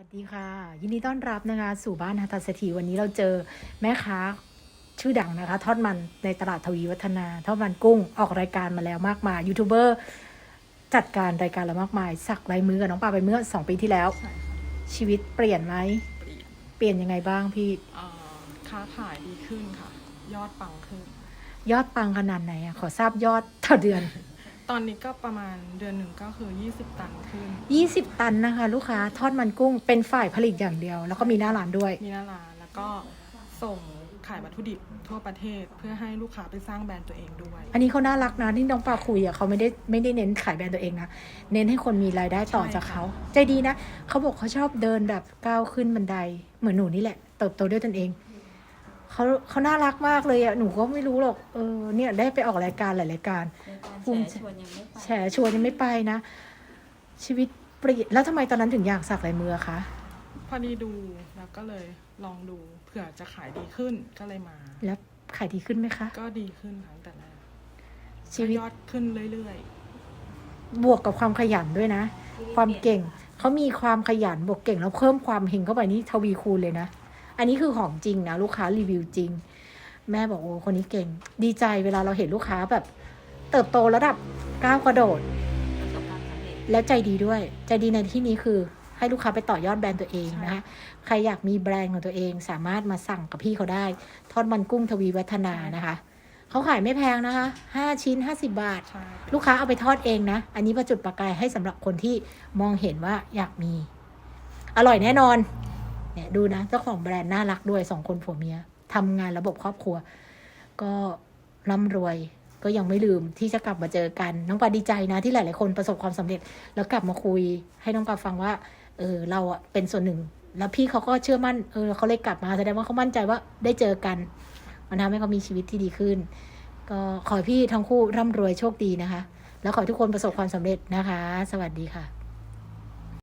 สวัสดีค่ะ ยินดีต้อนรับนะคะ สู่บ้านฮัตสถีวันนี้เราเจอแม่ค้าชื่อดังนะคะ ทอดมันในตลาดทวีวัฒนา ทอดมันกุ้งออกรายการมาแล้วมากมายยูทูบเบอร์จัดการรายการแล้วมากมาย สักลายมือกับน้องปาไปเมื่อ2ปีที่แล้วใช่ค่ะชีวิตเปลี่ยนไหมเปลี่ยนเปลี่ยนยังไงบ้างพี่เอ่อค้าขายดีขึ้นค่ะ ยอดปังขึ้น ยอดปังขนาดไหนอะขอทราบยอดต่อเดือน ตอนนี้ก็ประมาณเดือนหนึ่งก็คือ 20 ตันขึ้น 20 ตันนะคะ ลูกค้าทอดมันกุ้งเป็นฝ่ายผลิตอย่างเดียว แล้วก็มีหน้าร้านด้วย มีหน้าร้านแล้วก็ส่งขายวัตถุดิบทั่วประเทศเพื่อให้ลูกค้าไปสร้างแบรนด์ตัวเองด้วย อันนี้เขาน่ารักนะที่น้องปาคุยอะเขาไม่ได้ไม่ได้เน้นขายแบรนด์ตัวเองนะเน้นให้คนมีรายได้ต่อใช่จากเขาค่ะใจดีนะเขาบอกเขาชอบเดินแบบก้าวขึ้นบันไดเหมือนหนูนี่แหละเติบโตด้วยตนเอง เขาเขาน่ารักมากเลยอะหนูก็ไม่รู้หรอกเออเนี่ยได้ไปออกรายการหลายรายการรายการภูมิแฉใจ ชวนยังไม่ไปแฉชวนยังไม่ไปนะ ชีวิตเปลี่ยนแล้วทำไมตอนนั้นถึงอยากสักลายมือคะพอดีดูแล้วก็เลยลองดูเผื่อจะขายดีขึ้นก็เลยมา แล้วขายดีขึ้นไหมคะ ก็ดีขึ้นค่ะตั้งแต่แรกชีวิตยอดขึ้นเรื่อยบวกกับความขยันด้วยนะ ความเก่งเขามีความขยันบวกเก่งแล้วเพิ่มความเฮงเข้าไปนี่ทวีคูณเลยนะ อันนี้คือของจริงนะ ลูกค้ารีวิวจริง แม่บอกโอ้คนนี้เก่ง ดีใจเวลาเราเห็นลูกค้าแบบ เติบโตระดับก้าวกระโดด ประสบความสำเร็จ แล้วใจดีด้วย ใจดีในที่นี้คือให้ลูกค้าไปต่อยอดแบรนด์ตัวเองนะคะ ใครอยากมีแบรนด์ของตัวเองสามารถมาสั่งกับพี่เขาได้ ทอดมันกุ้งทวีวัฒนานะคะ เขาขายไม่แพงนะคะห้าชิ้นห้าสิบาทๆใช่ลูกค้าเอาไปทอดเองนะ อันนี้ประจุดประกายให้สำหรับคนที่มองเห็นว่าอยากมี อร่อยแน่นอน เนี่ยดูนะเจ้าของแบรนด์น่ารักด้วยสองคนผัวเมียทำงานระบบครอบครัว ก็ร่ำรวยก็ยังไม่ลืมที่จะกลับมาเจอกัน น้องปาดีใจนะที่หลาย ๆ คนประสบความสำเร็จ แล้วกลับมาคุยให้น้องปาฟังว่า เออเราอะเป็นส่วนหนึ่ง แล้วพี่เขาก็เชื่อมั่นเออเขาเลยกลับมาแสดงว่าเขามั่นใจว่าได้เจอกันมันทำให้เขามีชีวิตที่ดีขึ้น ก็ขอพี่ทั้งคู่ร่ำรวยโชคดีนะคะ แล้วขอทุกคนประสบความสำเร็จนะคะ สวัสดีค่ะ